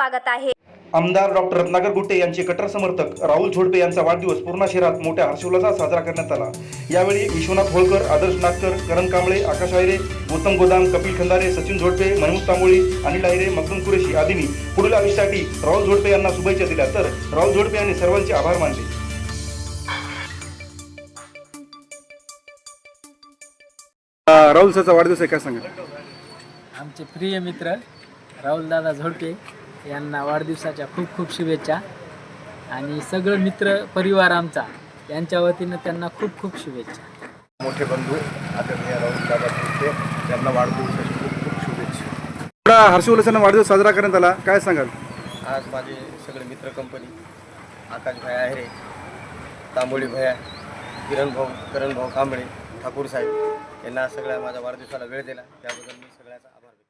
स्वागत आहे. आमदार डॉक्टर रत्नाकर गुट्टे यांचे कट्टर समर्थक राहुल झोडपे यांचा वाढदिवस पूर्णा शहरात मोठ्या हर्षोल्लासात साजरा करण्यात आला. यावेळी विश्वनाथ होळकर आदर्श नागकर करण कांबळे आकाश आहिरे गौतम गोदाम कपिल खंदारे सचिन झोडपे महमूद तांबोळी अनिल आहिरे मखदूम कुरेशी आदींनी पुढील आयुष्यासाठी राहुल झोडपे यांना शुभेच्छा दिल्या. तर राहुल झोडपे यांनी सर्वांचे आभार मानले. राहुल सरचा वाढदिवस आहे काय सांगा आमचे प्रिय मित्र राहुलदादा झोडके यांना वाढदिवसाच्या खूप खूप शुभेच्छा. आणि सगळं मित्र परिवार आमचा यांच्या वतीनं त्यांना खूप खूप शुभेच्छा. मोठे बंधू आदरणीय राहुल दादा त्यांना वाढदिवसाची खूप खूप शुभेच्छा. एवढा हर्षोल्लासानं वाढदिवस साजरा करण्यात आला. काय सांगाल? आज माझे सगळे मित्र कंपनी आकाश भाई आहेरे तांबोळी भया किरण भाऊ करण भाऊ कांबळे ठाकूर साहेब यांना सगळ्या माझ्या वाढदिवसाला वेळ दिला. त्याबद्दल मी सगळ्याचा आभार व्यक्त करतो